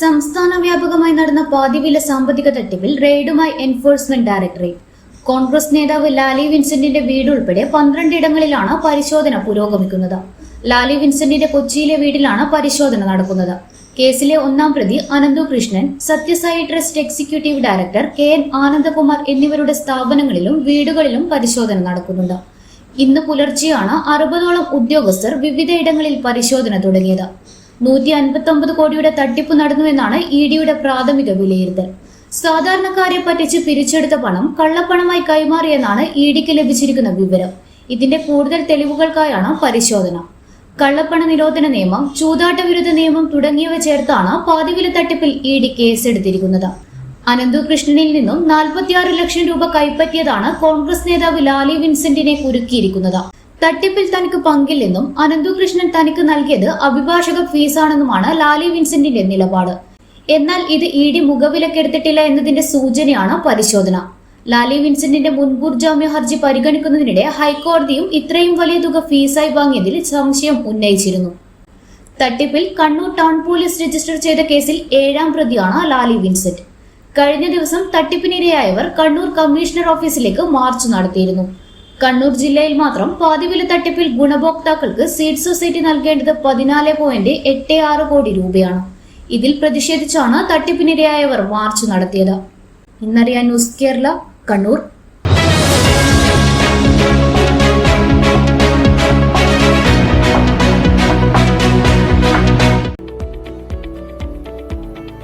സംസ്ഥാന വ്യാപകമായി നടന്ന പാതിവില സാമ്പത്തിക തട്ടിപ്പിൽ റെയ്ഡുമായി എൻഫോഴ്സ്മെന്റ് ഡയറക്ടറേറ്റ്. കോൺഗ്രസ് നേതാവ് ലാലി വിൻസെന്റിന്റെ വീട് ഉൾപ്പെടെ പന്ത്രണ്ട് ഇടങ്ങളിലാണ് പരിശോധന പുരോഗമിക്കുന്നത്. ലാലി വിൻസെന്റിന്റെ കൊച്ചിയിലെ വീട്ടിലാണ് പരിശോധന നടക്കുന്നത്. കേസിലെ ഒന്നാം പ്രതി Ananthu Krishnan Sathyasai trust executive director K N Anandakumar എന്നിവരുടെ സ്ഥാപനങ്ങളിലും വീടുകളിലും പരിശോധന നടക്കുന്നുണ്ട്. ഇന്ന് പുലർച്ചെയാണ് അറുപതോളം ഉദ്യോഗസ്ഥർ വിവിധയിടങ്ങളിൽ പരിശോധന തുടങ്ങിയത്. നൂറ്റി അൻപത്തി ഒമ്പത് കോടിയുടെ തട്ടിപ്പ് നടന്നുവെന്നാണ് ഇ ഡിയുടെ പ്രാഥമിക വിലയിരുത്തൽ. സാധാരണക്കാരെ പറ്റിച്ച് പിരിച്ചെടുത്ത പണം കള്ളപ്പണമായി കൈമാറിയെന്നാണ് ഇ ഡിക്ക് ലഭിച്ചിരിക്കുന്ന വിവരം. ഇതിന്റെ കൂടുതൽ തെളിവുകൾക്കായാണ് പരിശോധന. കള്ളപ്പണ നിരോധന നിയമം ചൂതാട്ട വിരുദ്ധ നിയമം തുടങ്ങിയവ ചേർത്താണ് പാതിവില തട്ടിപ്പിൽ ഇ ഡി കേസെടുത്തിരിക്കുന്നത്. അനന്തു കൃഷ്ണനിൽ നിന്നും നാൽപ്പത്തിയാറ് ലക്ഷം രൂപ കൈപ്പറ്റിയതാണ് കോൺഗ്രസ് നേതാവ് ലാലി വിൻസെന്റിനെ കുരുക്കിയിരിക്കുന്നത്. തട്ടിപ്പിൽ തനിക്ക് പങ്കില്ലെന്നും അനന്തു കൃഷ്ണൻ തനിക്ക് നൽകിയത് അഭിഭാഷക ഫീസാണെന്നുമാണ് ലാലി വിൻസെന്റിന്റെ നിലപാട്. എന്നാൽ ഇത് ഇ ഡി മുഖവിലക്കെടുത്തിട്ടില്ല എന്നതിന്റെ സൂചനയാണ് പരിശോധന. ലാലി വിൻസെന്റിന്റെ മുൻകൂർ ജാമ്യ ഹർജി പരിഗണിക്കുന്നതിനിടെ ഹൈക്കോടതിയും ഇത്രയും വലിയ തുക ഫീസായി വാങ്ങിയതിൽ സംശയം ഉന്നയിച്ചിരുന്നു. തട്ടിപ്പിൽ കണ്ണൂർ ടൗൺ പോലീസ് രജിസ്റ്റർ ചെയ്ത കേസിൽ ഏഴാം പ്രതിയാണ് ലാലി വിൻസെന്റ്. കഴിഞ്ഞ ദിവസം തട്ടിപ്പിനിരയായവർ കണ്ണൂർ കമ്മീഷണർ ഓഫീസിലേക്ക് മാർച്ച് നടത്തിയിരുന്നു. കണ്ണൂർ ജില്ലയിൽ മാത്രം പാതിവില തട്ടിപ്പിൽ ഗുണഭോക്താക്കൾക്ക് സീഡ് സൊസൈറ്റി നൽകേണ്ടത് പതിനാല് പോയിന്റ് എട്ട് ആറ് കോടി രൂപയാണ്. ഇതിൽ പ്രതിഷേധിച്ചാണ് തട്ടിപ്പിനിരയായവർ മാർച്ച് നടത്തിയത്. ഇന്നറിയാൻ ന്യൂസ് കേരള കണ്ണൂർ.